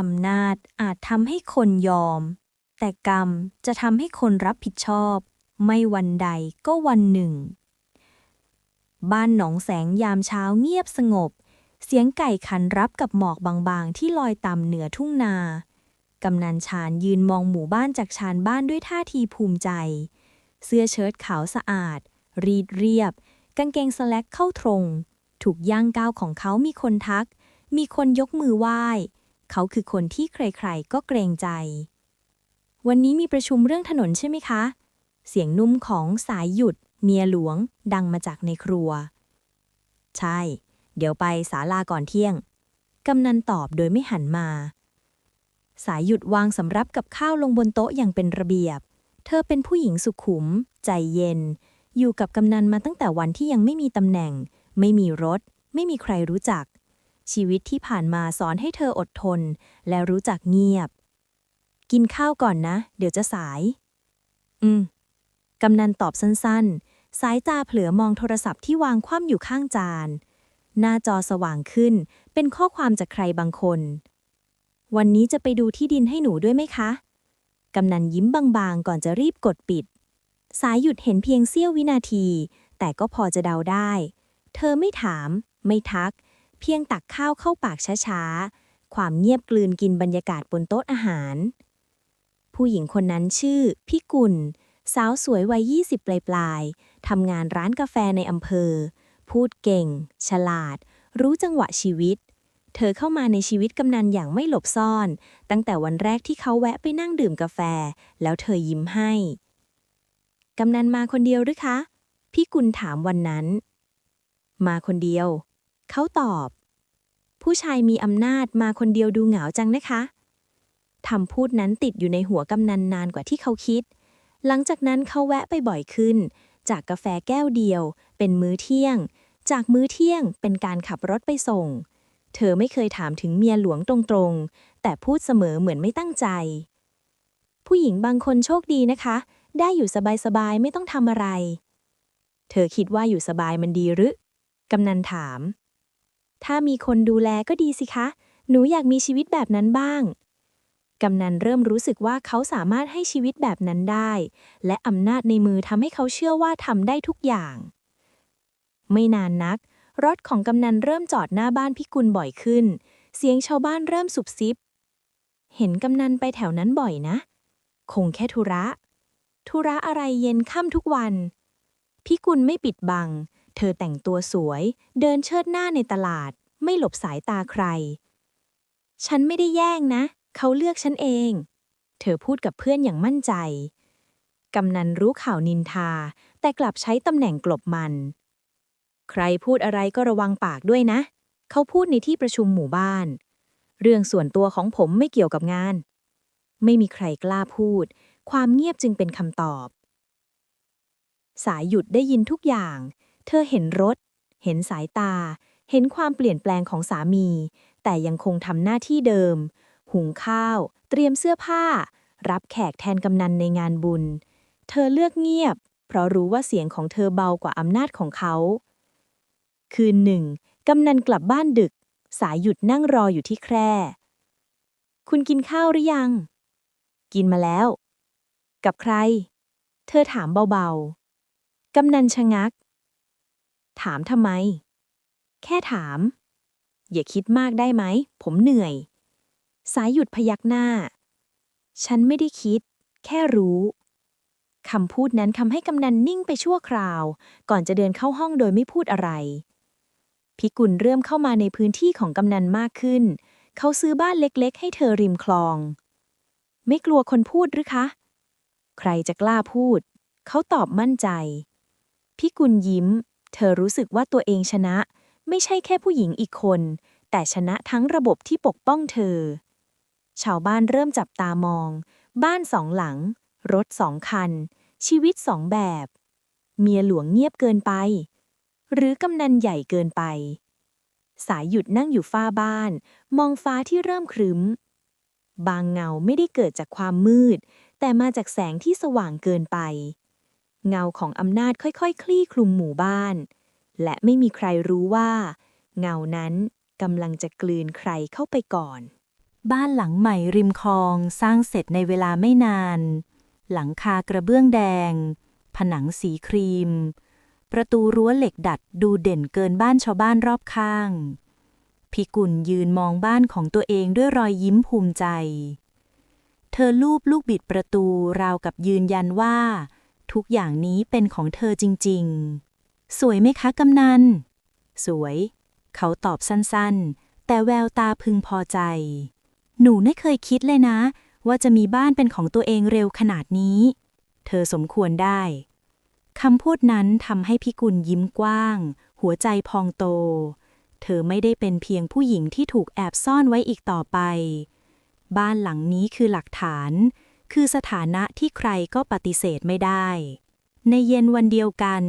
อำนาจอาจทำให้คนยอม แต่กรรมจะทำให้คนรับผิดชอบ ไม่วันใดก็วันหนึ่ง บ้านหนองแสงยามเช้าเงียบสงบ เสียงไก่ขันรับกับหมอกบางๆ ที่ลอยต่ำเหนือทุ่งนากำนันชาญยืนมองหมู่บ้านจากชานบ้านด้วยท่าทีภูมิใจ เสื้อเชิ้ตขาวสะอาด รีดเรียบ กางเกงสแลกเข้าตรง ถูกย่างก้าวของเขามีคนทัก มีคนยกมือไหว้ เขาคือคนที่ใครๆก็เกรงใจ วันนี้มีประชุมเรื่องถนนใช่ไหมคะ เสียงนุ่มของสายหยุด เมียหลวง ดังมาจากในครัว ใช่ เดี๋ยวไปศาลาก่อนเที่ยง กำนันตอบโดยไม่หันมา สายหยุดวางสำรับกับข้าวลงบนโต๊ะอย่างเป็นระเบียบ เธอเป็นผู้หญิงสุขุม ใจเย็น อยู่กับกำนันมาตั้งแต่วันที่ยังไม่มีตำแหน่ง ไม่มีรถ ไม่มีใครรู้จัก ชีวิตที่ผ่านมาสอนให้เธออดทน และรู้จักเงียบ กินข้าวก่อนนะ เดี๋ยวจะสาย อืม กำนันตอบสั้นๆ สายตาเผลอมองโทรศัพท์ที่วางคว่ำอยู่ข้างจาน หน้าจอสว่างขึ้น เป็นข้อความจากใครบางคน วันนี้จะไปดูที่ดินให้หนูด้วยไหมคะ กำนันยิ้มบางๆ ก่อนจะรีบกดปิด สายหยุดเห็นเพียงเสี้ยววินาที แต่ก็พอจะเดาได้ เธอไม่ถาม ไม่ทัก เพียงตักข้าวเข้าปากช้าๆ ความเงียบกลืนกินบรรยากาศบนโต๊ะอาหาร ผู้หญิงคนนั้นชื่อ พี่กุลสาวสวยวัย 20 ปลายๆทำงานร้านกาแฟในอำเภอ พูดเก่ง ฉลาด รู้จังหวะชีวิต เธอเข้ามาในชีวิตกำนันอย่างไม่หลบซ่อน ตั้งแต่วันแรกที่เขาแวะไปนั่งดื่มกาแฟ แล้วเธอยิ้มให้ กำนันมาคนเดียวหรือคะ พี่กุลถามวันนั้น มาคนเดียว เขาตอบ ผู้ชายมีอำนาจมาคนเดียวดูเหงาจังนะคะคำพูดนั้นติดอยู่ในหัวกำนันนานกว่าที่เขาคิด หลังจากนั้นเขาแวะไปบ่อยขึ้น จากกาแฟแก้วเดียว เป็นมื้อเที่ยง จากมื้อเที่ยงเป็นการขับรถไปส่ง เธอไม่เคยถามถึงเมียหลวงตรงๆ แต่พูดเสมอเหมือนไม่ตั้งใจ ผู้หญิงบางคนโชคดีนะคะ ได้อยู่สบายๆ ไม่ต้องทำอะไร เธอคิดว่าอยู่สบายมันดีหรือกำนันถาม ถ้ามีคนดูแลก็ดีสิคะ หนูอยากมีชีวิตแบบนั้นบ้าง กำนันเริ่มรู้สึกว่าเขาสามารถให้ชีวิตแบบนั้นได้ และอำนาจในมือทำให้เขาเชื่อว่าทำได้ทุกอย่าง ไม่นานนัก รถของกำนันเริ่มจอดหน้าบ้านพิกุลบ่อยขึ้น เสียงชาวบ้านเริ่มสุบซิบ เห็นกำนันไปแถวนั้นบ่อยนะ คงแค่ธุระ ธุระอะไรเย็นค่ำทุกวัน พิกุลไม่ปิดบัง เธอแต่งตัวสวย เดินเชิดหน้าในตลาด ไม่หลบสายตาใคร ฉันไม่ได้แย่งนะ เขาเลือกฉันเอง เธอพูดกับเพื่อนอย่างมั่นใจ กำนันรู้ข่าวนินทา แต่กลับใช้ตำแหน่งกลบมัน ใครพูดอะไรก็ระวังปากด้วยนะ เขาพูดในที่ประชุมหมู่บ้าน เรื่องส่วนตัวของผมไม่เกี่ยวกับงาน ไม่มีใครกล้าพูด ความเงียบจึงเป็นคำตอบ สายหยุดได้ยินทุกอย่าง เธอเห็นรถ เห็นสายตา เห็นความเปลี่ยนแปลงของสามี แต่ยังคงทำหน้าที่เดิม หุงข้าว เตรียมเสื้อผ้า รับแขกแทนกำนันในงานบุญ เธอเลือกเงียบ เพราะรู้ว่าเสียงของเธอเบากว่าอำนาจของเขา คืนหนึ่งกำนันกลับบ้านดึก สายหยุดนั่งรออยู่ที่แคร่ คุณกินข้าวหรือยัง กินมาแล้ว กับใคร เธอถามเบาๆ กำนันชะงัก ถามทำไม แค่ถาม อย่าคิดมากได้ไหม ผมเหนื่อย สายหยุดพยักหน้า ฉันไม่ได้คิด แค่รู้คำพูดนั้นทำให้กำนันนิ่งไปชั่วคราว ก่อนจะเดินเข้าห้องโดยไม่พูดอะไร พิกุลเริ่มเข้ามาในพื้นที่ของกำนันมากขึ้น เขาซื้อบ้านเล็กๆ ให้เธอริมคลอง ไม่กลัวคนพูดหรือคะ ใครจะกล้าพูด เขาตอบมั่นใจ พิกุลยิ้ม เธอรู้สึกว่าตัวเองชนะ ไม่ใช่แค่ผู้หญิงอีกคน แต่ชนะทั้งระบบที่ปกป้องเธอ ชาวบ้านเริ่มจับตามอง บ้านสองหลัง รถสองคัน ชีวิตสองแบบ เมียหลวงเงียบเกินไป หรือกำนันใหญ่เกินไป สายหยุดนั่งอยู่ฝ้าบ้าน มองฟ้าที่เริ่มครึ้ม บางเงาไม่ได้เกิดจากความมืด แต่มาจากแสงที่สว่างเกินไป เงาของอำนาจค่อยๆคลี่คลุมหมู่บ้าน และไม่มีใครรู้ว่า เงานั้นกำลังจะกลืนใครเข้าไปก่อน บ้านหลังใหม่ริมคลองสร้างเสร็จในเวลาไม่นาน หลังคากระเบื้องแดง ผนังสีครีม ประตูรั้วเหล็กดัดดูเด่นเกินบ้านชาวบ้านรอบข้างพิกุลยืนมองบ้านของตัวเองด้วยรอยยิ้มภูมิใจ เธอลูบลูกบิดประตูราวกับยืนยันว่า ทุกอย่างนี้เป็นของเธอจริง ๆ สวยไหมคะกำนัน สวย เขาตอบสั้นๆ แต่แววตาพึงพอใจ หนูไม่เคยคิดเลยนะ ว่าจะมีบ้านเป็นของตัวเองเร็วขนาดนี้ เธอสมควรได้คำพูดนั้นทำให้พิกุลยิ้มกว้าง หัวใจพองโต เธอไม่ได้เป็นเพียงผู้หญิงที่ถูกแอบซ่อนไว้อีกต่อไป บ้านหลังนี้คือหลักฐาน คือสถานะที่ใครก็ปฏิเสธไม่ได้ ในเย็นวันเดียวกัน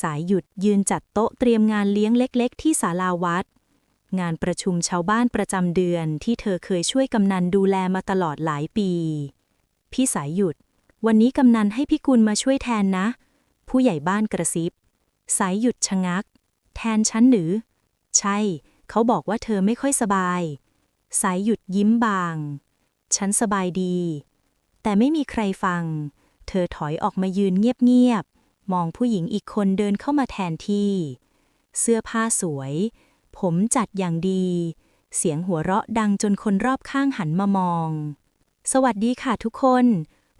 สายหยุดยืนจัดโต๊ะเตรียมงานเลี้ยงเล็ก ๆ ที่ศาลาวัด งานประชุมชาวบ้านประจำเดือนที่เธอเคยช่วยกำนันดูแลมาตลอดหลายปี พี่สายหยุด วันนี้กำนันให้พี่กุลมาช่วยแทนนะ ผู้ใหญ่บ้านกระซิบ สายหยุดชะงัก แทนฉันหรือ ใช่ เขาบอกว่าเธอไม่ค่อยสบาย สายหยุดยิ้มบาง ฉันสบายดี แต่ไม่มีใครฟัง เธอถอยออกมายืนเงียบๆ มองผู้หญิงอีกคนเดินเข้ามาแทนที่ เสื้อผ้าสวย ผมจัดอย่างดี เสียงหัวเราะดังจนคนรอบข้างหันมามอง สวัสดีค่ะทุกคน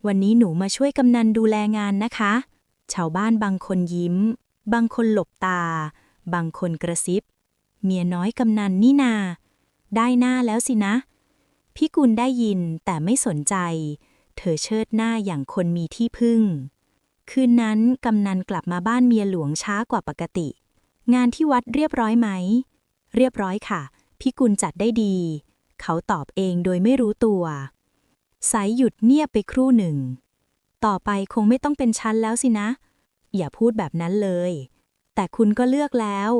วันนี้หนูมาช่วยกำนันดูแลงานนะคะ ชาวบ้านบางคนยิ้ม บางคนหลบตา บางคนกระซิบ เมียน้อยกำนันนี่นา ได้หน้าแล้วสินะ พี่กุลได้ยินแต่ไม่สนใจ เธอเชิดหน้าอย่างคนมีที่พึ่ง คืนนั้นกำนันกลับมาบ้านเมียหลวงช้ากว่าปกติ งานที่วัดเรียบร้อยไหม เรียบร้อยค่ะ พี่กุลจัดได้ดี เขาตอบเองโดยไม่รู้ตัวสายหยุดเงียบไปครู่หนึ่ง ต่อไปคงไม่ต้องเป็นชั้นแล้วสินะ อย่าพูดแบบนั้นเลย แต่คุณก็เลือกแล้ว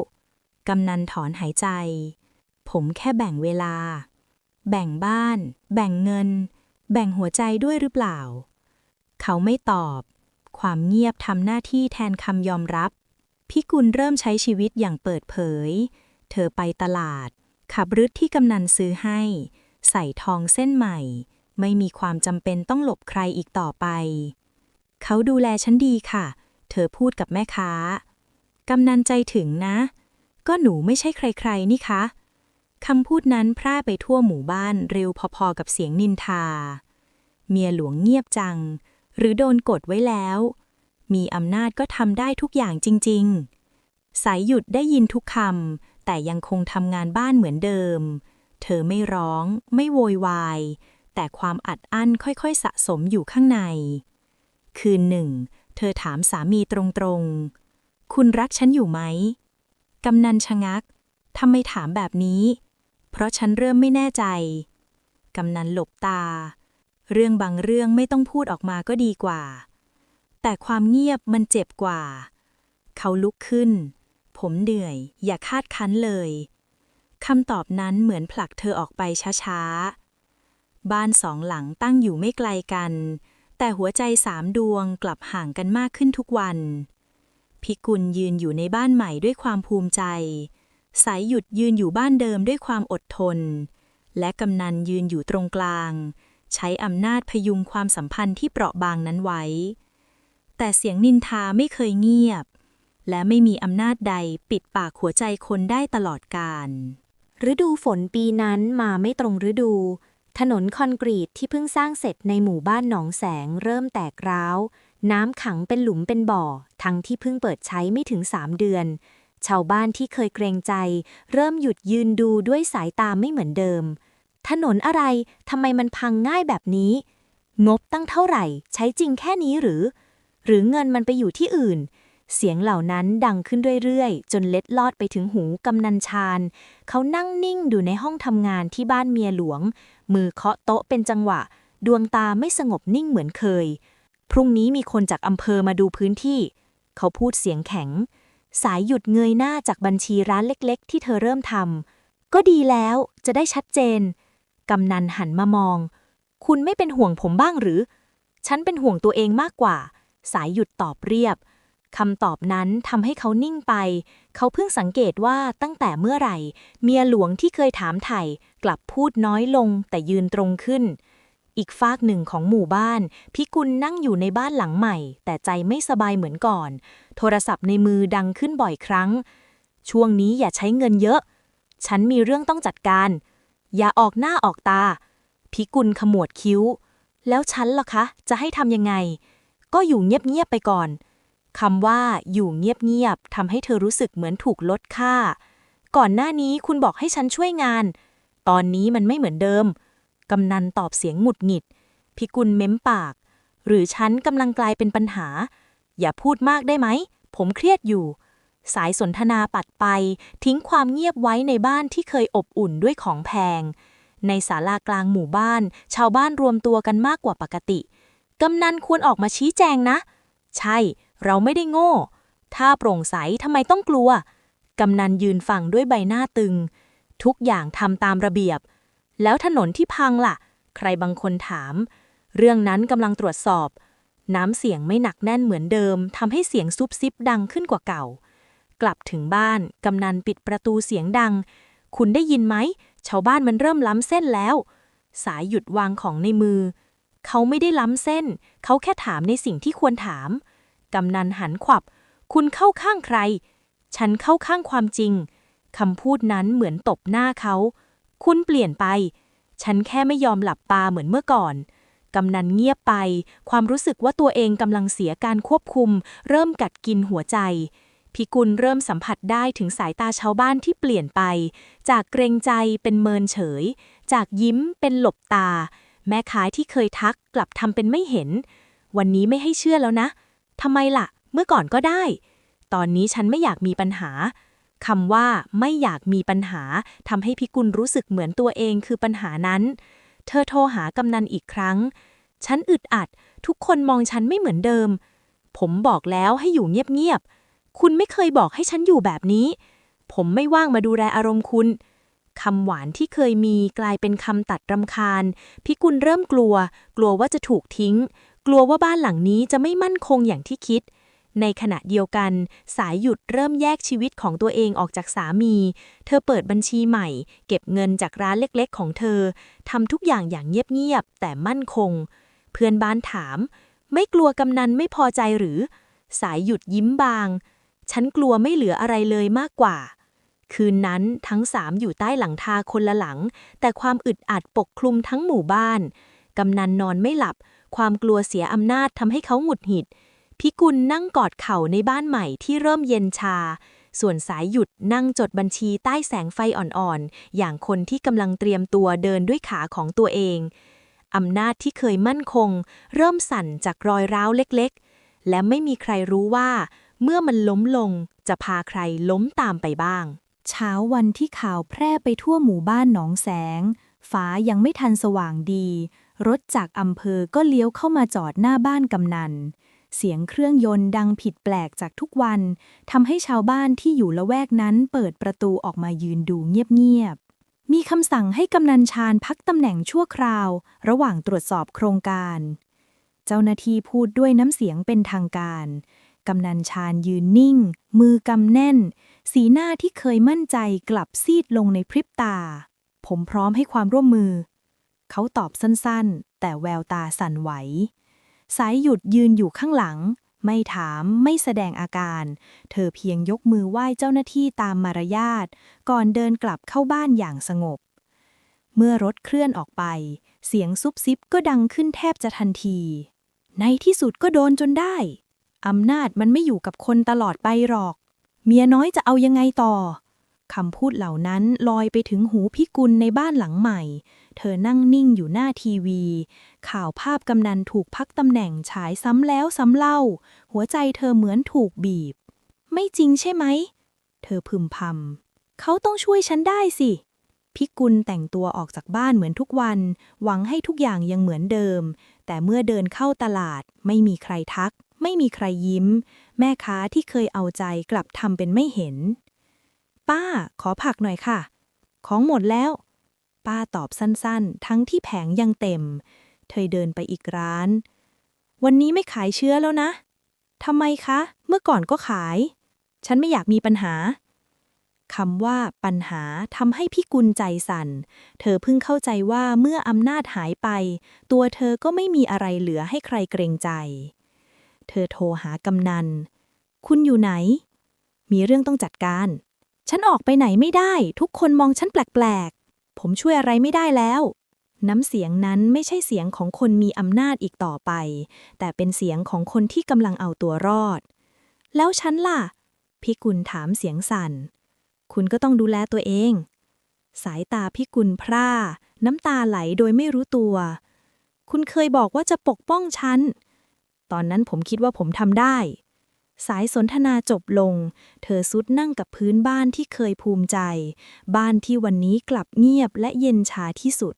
กำนันถอนหายใจ ผมแค่แบ่งเวลา แบ่งบ้าน แบ่งเงิน แบ่งหัวใจด้วยหรือเปล่า เขาไม่ตอบ ความเงียบทำหน้าที่แทนคำยอมรับ พิกุลเริ่มใช้ชีวิตอย่างเปิดเผย เธอไปตลาด ขับรถที่กำนันซื้อให้ ใส่ทองเส้นใหม่ ไม่มีความจำเป็นต้องหลบใครอีกต่อไป เขาดูแลฉันดีค่ะ เธอพูดกับแม่ค้ากำนันใจถึงนะ ก็หนูไม่ใช่ใครๆนี่คะ คำพูดนั้นพร่าไปทั่วหมู่บ้านเร็วพอๆกับเสียงนินทา เมียหลวงเงียบจัง หรือโดนกดไว้แล้ว มีอำนาจก็ทำได้ทุกอย่างจริง ๆ สายหยุดได้ยินทุกคำแต่ยังคงทำงานบ้านเหมือนเดิม เธอไม่ร้อง ไม่โวยวาย แต่ความอัดอั้นค่อยๆ สะสมอยู่ข้างใน คืนหนึ่ง เธอถามสามีตรงๆ คุณรักฉันอยู่ไหมกำนันชะงักทำไมถามแบบนี้ เพราะฉันเริ่มไม่แน่ใจ กำนันหลบตา เรื่องบางเรื่องไม่ต้องพูดออกมาก็ดีกว่า แต่ความเงียบมันเจ็บกว่า เขาลุกขึ้น ผมเหนื่อย อย่าคาดคั้นเลยคำตอบนั้นเหมือนผลักเธอออกไปช้าๆ บ้านสองหลังตั้งอยู่ไม่ไกลกัน แต่หัวใจสามดวงกลับห่างกันมากขึ้นทุกวัน พิกุลยืนอยู่ในบ้านใหม่ด้วยความภูมิใจ สายหยุดยืนอยู่บ้านเดิมด้วยความอดทน และกำนันยืนอยู่ตรงกลาง ใช้อำนาจพยุงความสัมพันธ์ที่เปราะบางนั้นไว้ แต่เสียงนินทาไม่เคยเงียบ และไม่มีอำนาจใดปิดปากหัวใจคนได้ตลอดกาลฤดูฝนปีนั้นมาไม่ตรงฤดู ถนนคอนกรีตที่เพิ่งสร้างเสร็จในหมู่บ้านหนองแสงเริ่มแตกร้าว น้ำขังเป็นหลุมเป็นบ่อ ทั้งที่เพิ่งเปิดใช้ไม่ถึงสามเดือน ชาวบ้านที่เคยเกรงใจ เริ่มหยุดยืนดูด้วยสายตาไม่เหมือนเดิม ถนนอะไรทำไมมันพังง่ายแบบนี้ งบตั้งเท่าไหร่ ใช้จริงแค่นี้หรือ หรือเงินมันไปอยู่ที่อื่น เสียงเหล่านั้นดังขึ้นเรื่อยๆ จนเล็ดลอดไปถึงหูกำนันชาญ เขานั่งนิ่งอยู่ในห้องทำงานที่บ้านเมียหลวง มือเคาะโต๊ะเป็นจังหวะ ดวงตาไม่สงบนิ่งเหมือนเคย พรุ่งนี้มีคนจากอำเภอมาดูพื้นที่ เขาพูดเสียงแข็ง สายหยุดเงยหน้าจากบัญชีร้านเล็กๆ ที่เธอเริ่มทำก็ดีแล้วจะได้ชัดเจน กำนันหันมามอง คุณไม่เป็นห่วงผมบ้างหรือ ฉันเป็นห่วงตัวเองมากกว่า สายหยุดตอบเรียบคำตอบนั้นทำให้เขานิ่งไป เขาเพิ่งสังเกตว่าตั้งแต่เมื่อไหร่ เมียหลวงที่เคยถามไถ่กลับพูดน้อยลงแต่ยืนตรงขึ้น อีกฟากหนึ่งของหมู่บ้าน พิกุลนั่งอยู่ในบ้านหลังใหม่ แต่ใจไม่สบายเหมือนก่อน โทรศัพท์ในมือดังขึ้นบ่อยครั้ง ช่วงนี้อย่าใช้เงินเยอะ ฉันมีเรื่องต้องจัดการ อย่าออกหน้าออกตา พิกุลขมวดคิ้ว แล้วฉันล่ะคะ จะให้ทำยังไง ก็อยู่เงียบๆไปก่อนคำว่าอยู่เงียบๆทำให้เธอรู้สึกเหมือนถูกลดค่า ก่อนหน้านี้คุณบอกให้ฉันช่วยงาน ตอนนี้มันไม่เหมือนเดิม กำนันตอบเสียงหงุดหงิด พิกุลเม้มปาก หรือฉันกำลังกลายเป็นปัญหา อย่าพูดมากได้ไหม ผมเครียดอยู่ สายสนทนาปัดไป ทิ้งความเงียบไว้ในบ้านที่เคยอบอุ่นด้วยของแพง ในศาลากลางหมู่บ้าน ชาวบ้านรวมตัวกันมากกว่าปกติ กำนันควรออกมาชี้แจงนะ ใช่ เราไม่ได้โง่ ถ้าโปร่งใสทำไมต้องกลัว กำนันยืนฟังด้วยใบหน้าตึง ทุกอย่างทำตามระเบียบ แล้วถนนที่พังล่ะ ใครบางคนถาม เรื่องนั้นกำลังตรวจสอบ น้ำเสียงไม่หนักแน่นเหมือนเดิมทำให้เสียงซุบซิบดังขึ้นกว่าเก่า กลับถึงบ้านกำนันปิดประตูเสียงดัง คุณได้ยินไหม ชาวบ้านมันเริ่มล้ำเส้นแล้ว สายหยุดวางของในมือ เขาไม่ได้ล้ำเส้น เขาแค่ถามในสิ่งที่ควรถาม กำนันหันขวับ คุณเข้าข้างใคร ฉันเข้าข้างความจริงคำพูดนั้นเหมือนตบหน้าเขา คุณเปลี่ยนไป ฉันแค่ไม่ยอมหลับตาเหมือนเมื่อก่อน กำนันเงียบไป ความรู้สึกว่าตัวเองกำลังเสียการควบคุม เริ่มกัดกินหัวใจ พิกุลเริ่มสัมผัสได้ถึงสายตาชาวบ้านที่เปลี่ยนไป จากเกรงใจเป็นเมินเฉย จากยิ้มเป็นหลบตา แม่ค้าที่เคยทักกลับทำเป็นไม่เห็น วันนี้ไม่ให้เชื่อแล้วนะทำไมล่ะ เมื่อก่อนก็ได้ ตอนนี้ฉันไม่อยากมีปัญหา คำว่าไม่อยากมีปัญหาทำให้พิกุลรู้สึกเหมือนตัวเองคือปัญหานั้น เธอโทรหากำนันอีกครั้ง ฉันอึดอัด ทุกคนมองฉันไม่เหมือนเดิม ผมบอกแล้วให้อยู่เงียบๆ คุณไม่เคยบอกให้ฉันอยู่แบบนี้ ผมไม่ว่างมาดูแลอารมณ์คุณคำหวานที่เคยมีกลายเป็นคำตัดรำคาญ พิกุลเริ่มกลัว กลัวว่าจะถูกทิ้ง กลัวว่าบ้านหลังนี้จะไม่มั่นคงอย่างที่คิด ในขณะเดียวกัน สายหยุดเริ่มแยกชีวิตของตัวเองออกจากสามี เธอเปิดบัญชีใหม่ เก็บเงินจากร้านเล็กๆ ของเธอทำทุกอย่างอย่างเงียบๆแต่มั่นคง เพื่อนบ้านถาม ไม่กลัวกำนันไม่พอใจหรือ สายหยุดยิ้มบาง ฉันกลัวไม่เหลืออะไรเลยมากกว่า คืนนั้นทั้งสามอยู่ใต้หลังคาคนละหลัง แต่ความอึดอัดปกคลุมทั้งหมู่บ้านกำนันนอนไม่หลับ ความกลัวเสียอำนาจทำให้เขาหงุดหงิด พิกุลนั่งกอดเข่าในบ้านใหม่ที่เริ่มเย็นชา ส่วนสายหยุดนั่งจดบัญชีใต้แสงไฟอ่อนๆ อย่างคนที่กำลังเตรียมตัวเดินด้วยขาของตัวเอง อำนาจที่เคยมั่นคง เริ่มสั่นจากรอยร้าวเล็กๆ และไม่มีใครรู้ว่า เมื่อมันล้มลงจะพาใครล้มตามไปบ้าง เช้าวันที่ข่าวแพร่ไปทั่วหมู่บ้านหนองแสงฟ้ายังไม่ทันสว่างดี รถจากอำเภอก็เลี้ยวเข้ามาจอดหน้าบ้านกำนัน เสียงเครื่องยนต์ดังผิดแปลกจากทุกวันทำให้ชาวบ้านที่อยู่ละแวกนั้นเปิดประตูออกมายืนดูเงียบๆ มีคำสั่งให้กำนันชาญพักตำแหน่งชั่วคราว ระหว่างตรวจสอบโครงการ เจ้าหน้าที่พูดด้วยน้ำเสียงเป็นทางการ กำนันชาญยืนนิ่ง มือกำแน่น สีหน้าที่เคยมั่นใจกลับซีดลงในพริบตา ผมพร้อมให้ความร่วมมือ เขาตอบสั้นๆ แต่แววตาสั่นไหว สายหยุดยืนอยู่ข้างหลัง ไม่ถามไม่แสดงอาการ เธอเพียงยกมือไหว้เจ้าหน้าที่ตามมารยาท ก่อนเดินกลับเข้าบ้านอย่างสงบ เมื่อรถเคลื่อนออกไป เสียงซุบซิบก็ดังขึ้นแทบจะทันที ในที่สุดก็โดนจนได้ อำนาจมันไม่อยู่กับคนตลอดไปหรอก เมียน้อยจะเอายังไงต่อคำพูดเหล่านั้นลอยไปถึงหูพิกุลในบ้านหลังใหม่ เธอนั่งนิ่งอยู่หน้าทีวี ข่าวภาพกำนันถูกพักตำแหน่งฉายซ้ำแล้วซ้ำเล่า หัวใจเธอเหมือนถูกบีบ ไม่จริงใช่ไหม เธอพึมพำเขาต้องช่วยฉันได้สิพิกุลแต่งตัวออกจากบ้านเหมือนทุกวัน หวังให้ทุกอย่างยังเหมือนเดิม แต่เมื่อเดินเข้าตลาด ไม่มีใครทัก ไม่มีใครยิ้ม แม่ค้าที่เคยเอาใจกลับทำเป็นไม่เห็น ป้า ขอผักหน่อยค่ะ ของหมดแล้ว ป้าตอบสั้นๆ ทั้งที่แผงยังเต็ม เธอเดินไปอีกร้าน วันนี้ไม่ขายเชื้อแล้วนะ ทำไมคะ เมื่อก่อนก็ขาย ฉันไม่อยากมีปัญหา คำว่าปัญหาทำให้พี่กุลใจสั่น เธอเพิ่งเข้าใจว่าเมื่ออำนาจหายไป ตัวเธอก็ไม่มีอะไรเหลือให้ใครเกรงใจ เธอโทรหากำนัน คุณอยู่ไหน มีเรื่องต้องจัดการ ฉันออกไปไหนไม่ได้ ทุกคนมองฉันแปลกๆ ผมช่วยอะไรไม่ได้แล้ว น้ำเสียงนั้นไม่ใช่เสียงของคนมีอำนาจอีกต่อไป แต่เป็นเสียงของคนที่กำลังเอาตัวรอด แล้วฉันล่ะพี่กุลถามเสียงสั่น คุณก็ต้องดูแลตัวเอง สายตาพี่กุลพร่า น้ำตาไหลโดยไม่รู้ตัว คุณเคยบอกว่าจะปกป้องฉัน ตอนนั้นผมคิดว่าผมทำได้ สายสนทนาจบลง เธอซุดนั่งกับพื้นบ้านที่เคยภูมิใจ บ้านที่วันนี้กลับเงียบและเย็นชาที่สุด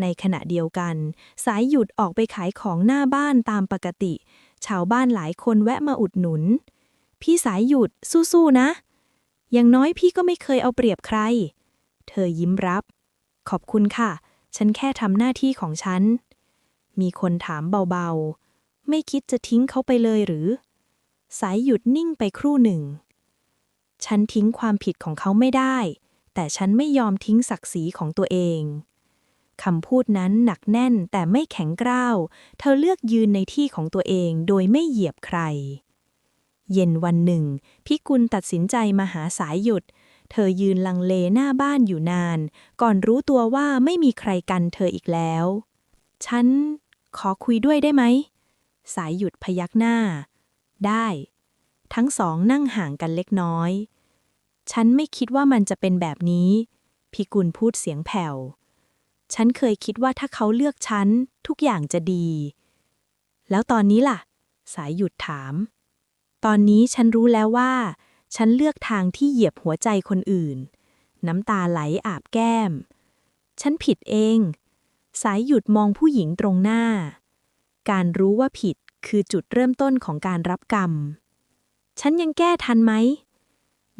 ในขณะเดียวกัน สายหยุดออกไปขายของหน้าบ้านตามปกติ ชาวบ้านหลายคนแวะมาอุดหนุน พี่สายหยุดสู้ๆนะ อย่างน้อยพี่ก็ไม่เคยเอาเปรียบใคร เธอยิ้มรับ ขอบคุณค่ะ ฉันแค่ทำหน้าที่ของฉัน มีคนถามเบาๆ ไม่คิดจะทิ้งเขาไปเลยหรือ สายหยุดนิ่งไปครู่หนึ่ง ฉันทิ้งความผิดของเขาไม่ได้ แต่ฉันไม่ยอมทิ้งศักดิ์ศรีของตัวเองคำพูดนั้นหนักแน่นแต่ไม่แข็งกร้าว เธอเลือกยืนในที่ของตัวเองโดยไม่เหยียบใคร เย็นวันหนึ่ง พิกุลตัดสินใจมาหาสายหยุด เธอยืนลังเลหน้าบ้านอยู่นาน ก่อนรู้ตัวว่าไม่มีใครกันเธออีกแล้ว ฉัน ขอคุยด้วยได้ไหม สายหยุดพยักหน้า ได้ ทั้งสองนั่งห่างกันเล็กน้อย ฉันไม่คิดว่ามันจะเป็นแบบนี้ พิกุลพูดเสียงแผ่ว ฉันเคยคิดว่าถ้าเขาเลือกฉัน ทุกอย่างจะดี แล้วตอนนี้ล่ะ สายหยุดถาม ตอนนี้ฉันรู้แล้วว่า ฉันเลือกทางที่เหยียบหัวใจคนอื่น น้ำตาไหลอาบแก้ม ฉันผิดเอง สายหยุดมองผู้หญิงตรงหน้า การรู้ว่าผิด คือจุดเริ่มต้นของการรับกรรม ฉันยังแก้ทันไหม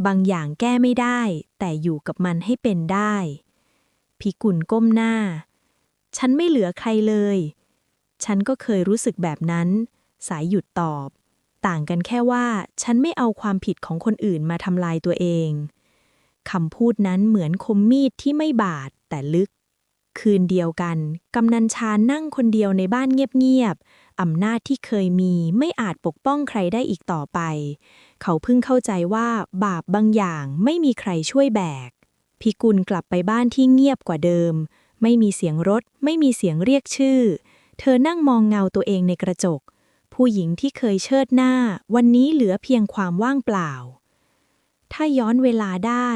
บางอย่างแก้ไม่ได้ แต่อยู่กับมันให้เป็นได้พิกุลก้มหน้า ฉันไม่เหลือใครเลย ฉันก็เคยรู้สึกแบบนั้น สายหยุดตอบ ต่างกันแค่ว่า ฉันไม่เอาความผิดของคนอื่นมาทำลายตัวเองคำพูดนั้นเหมือนคมมีดที่ไม่บาดแต่ลึก คืนเดียวกัน กำนันชานั่งคนเดียวในบ้านเงียบๆ อำนาจที่เคยมีไม่อาจปกป้องใครได้อีกต่อไป เขาเพิ่งเข้าใจว่าบาปบางอย่างไม่มีใครช่วยแบก พิกุลกลับไปบ้านที่เงียบกว่าเดิม ไม่มีเสียงรถ ไม่มีเสียงเรียกชื่อ เธอนั่งมองเงาตัวเองในกระจก ผู้หญิงที่เคยเชิดหน้า วันนี้เหลือเพียงความว่างเปล่า ถ้าย้อนเวลาได้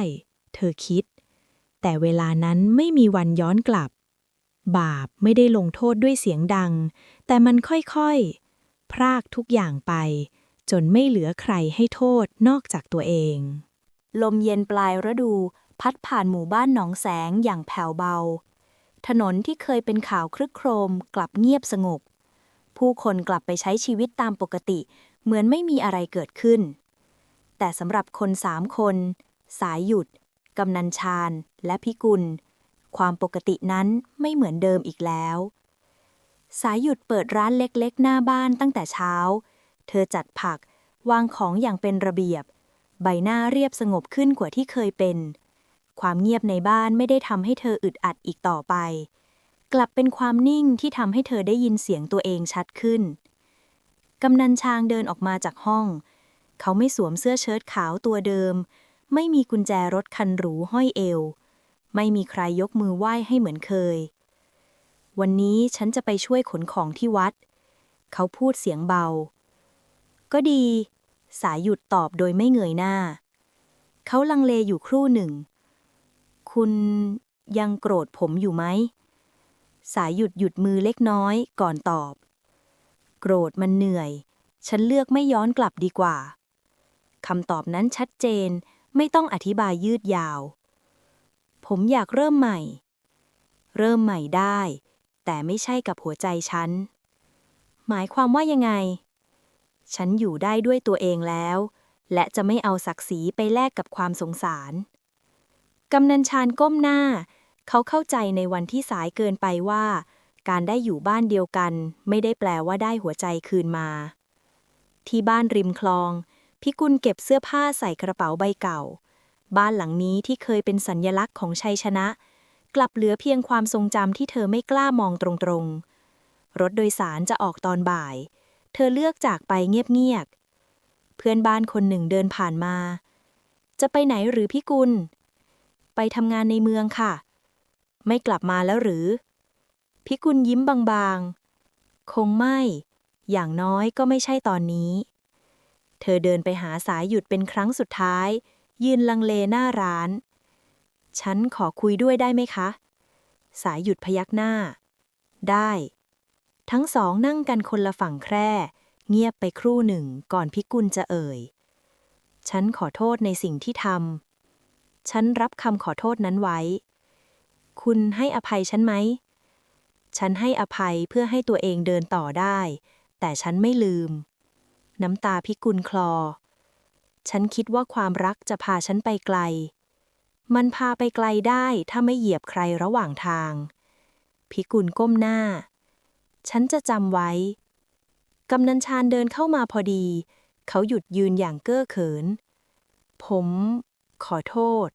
เธอคิด แต่เวลานั้นไม่มีวันย้อนกลับ บาปไม่ได้ลงโทษด้วยเสียงดัง แต่มันค่อยๆ พรากทุกอย่างไป จนไม่เหลือใครให้โทษนอกจากตัวเอง ลมเย็นปลายฤดู พัดผ่านหมู่บ้านหนองแสงอย่างแผ่วเบา ถนนที่เคยเป็นข่าวครึกโครม กลับเงียบสงบ ผู้คนกลับไปใช้ชีวิตตามปกติ เหมือนไม่มีอะไรเกิดขึ้น แต่สำหรับคนสามคน สายหยุดกำนันชาญและพิกุล ความปกตินั้นไม่เหมือนเดิมอีกแล้ว สายหยุดเปิดร้านเล็กๆ หน้าบ้านตั้งแต่เช้า เธอจัดผัก วางของอย่างเป็นระเบียบ ใบหน้าเรียบสงบขึ้นกว่าที่เคยเป็น ความเงียบในบ้านไม่ได้ทำให้เธออึดอัดอีกต่อไป กลับเป็นความนิ่งที่ทำให้เธอได้ยินเสียงตัวเองชัดขึ้นกำนันชางเดินออกมาจากห้อง เขาไม่สวมเสื้อเชิ้ตขาวตัวเดิม ไม่มีกุญแจรถคันหรูห้อยเอว ไม่มีใครยกมือไหว้ให้เหมือนเคย วันนี้ฉันจะไปช่วยขนของที่วัด เขาพูดเสียงเบา ก็ดี สายหยุดตอบโดยไม่เงยหน้า เขาลังเลอยู่ครู่หนึ่ง คุณยังโกรธผมอยู่ไหม สายหยุดหยุดมือเล็กน้อยก่อนตอบ โกรธมันเหนื่อย ฉันเลือกไม่ย้อนกลับดีกว่าคำตอบนั้นชัดเจนไม่ต้องอธิบายยืดยาว ผมอยากเริ่มใหม่ เริ่มใหม่ได้ แต่ไม่ใช่กับหัวใจฉัน หมายความว่ายังไง ฉันอยู่ได้ด้วยตัวเองแล้ว และจะไม่เอาศักดิ์ศรีไปแลกกับความสงสาร กำนันชาญก้มหน้า เขาเข้าใจในวันที่สายเกินไปว่า การได้อยู่บ้านเดียวกัน ไม่ได้แปลว่าได้หัวใจคืนมา ที่บ้านริมคลอง พิกุลเก็บเสื้อผ้าใส่กระเป๋าใบเก่า บ้านหลังนี้ที่เคยเป็นสัญญลักษณ์ของชัยชนะ กลับเหลือเพียงความทรงจำที่เธอไม่กล้ามองตรงๆ รถโดยสารจะออกตอนบ่าย เธอเลือกจากไปเงียบๆ เพื่อนบ้านคนหนึ่งเดินผ่านมา จะไปไหนหรือพี่กุล ไปทำงานในเมืองค่ะ ไม่กลับมาแล้วหรือพิกุลยิ้มบางๆ คงไม่ อย่างน้อยก็ไม่ใช่ตอนนี้ เธอเดินไปหาสายหยุดเป็นครั้งสุดท้าย ยืนลังเลหน้าร้าน ฉันขอคุยด้วยได้ไหมคะ สายหยุดพยักหน้า ได้ ทั้งสองนั่งกันคนละฝั่งแคร่ เงียบไปครู่หนึ่งก่อนพิกุลจะเอ่ย ฉันขอโทษในสิ่งที่ทำ ฉันรับคำขอโทษนั้นไว้ คุณให้อภัยฉันไหม ฉันให้อภัยเพื่อให้ตัวเองเดินต่อได้ แต่ฉันไม่ลืม น้ำตาพิกุลคลอ ฉันคิดว่าความรักจะพาฉันไปไกล มันพาไปไกลได้ถ้าไม่เหยียบใครระหว่างทาง พิกุลก้มหน้า ฉันจะจำไว้ กำนันชาญเดินเข้ามาพอดี เขาหยุดยืนอย่างเก้อเขิน ผม ขอโทษ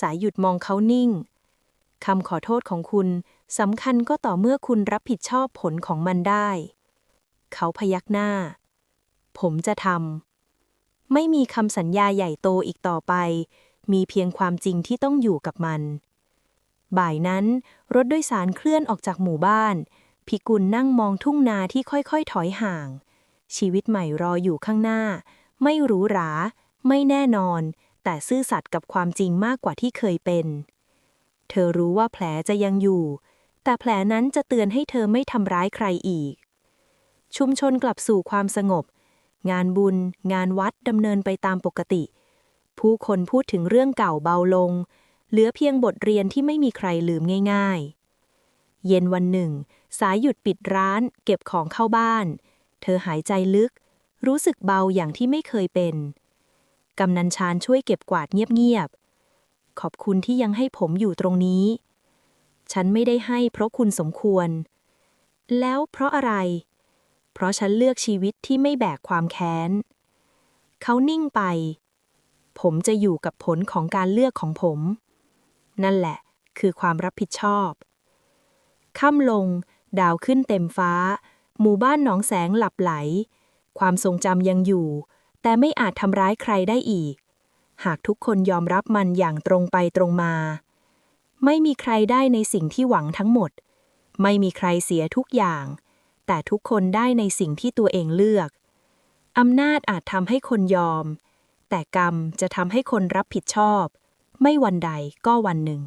สายหยุดมองเขานิ่ง คำขอโทษของคุณสำคัญก็ต่อเมื่อคุณรับผิดชอบผลของมันได้ เขาพยักหน้า ผมจะทำ ไม่มีคำสัญญาใหญ่โตอีกต่อไป มีเพียงความจริงที่ต้องอยู่กับมัน บ่ายนั้น รถโดยสารเคลื่อนออกจากหมู่บ้าน พิกุลนั่งมองทุ่งนาที่ค่อยๆ ถอยห่าง ชีวิตใหม่รออยู่ข้างหน้า ไม่หรูหรา ไม่แน่นอน แต่ซื่อสัตย์กับความจริงมากกว่าที่เคยเป็น เธอรู้ว่าแผลจะยังอยู่ แต่แผลนั้นจะเตือนให้เธอไม่ทำร้ายใครอีก ชุมชนกลับสู่ความสงบ งานบุญ งานวัดดำเนินไปตามปกติ ผู้คนพูดถึงเรื่องเก่าเบาลง เหลือเพียงบทเรียนที่ไม่มีใครลืมง่าย ๆ เย็นวันหนึ่ง สายหยุดปิดร้าน เก็บของเข้าบ้าน เธอหายใจลึก รู้สึกเบาอย่างที่ไม่เคยเป็น กำนันชาญช่วยเก็บกวาดเงียบๆ ขอบคุณที่ยังให้ผมอยู่ตรงนี้ ฉันไม่ได้ให้เพราะคุณสมควร แล้วเพราะอะไร เพราะฉันเลือกชีวิตที่ไม่แบกความแค้น เขานิ่งไป ผมจะอยู่กับผลของการเลือกของผม นั่นแหละ คือความรับผิดชอบ ค่ำลง ดาวขึ้นเต็มฟ้า หมู่บ้านหนองแสงหลับไหล ความทรงจำยังอยู่ แต่ไม่อาจทำร้ายใครได้อีก หากทุกคนยอมรับมันอย่างตรงไปตรงมา ไม่มีใครได้ในสิ่งที่หวังทั้งหมด ไม่มีใครเสียทุกอย่าง แต่ทุกคนได้ในสิ่งที่ตัวเองเลือก อำนาจอาจทำให้คนยอม แต่กรรมจะทำให้คนรับผิดชอบ ไม่วันใดก็วันหนึ่ง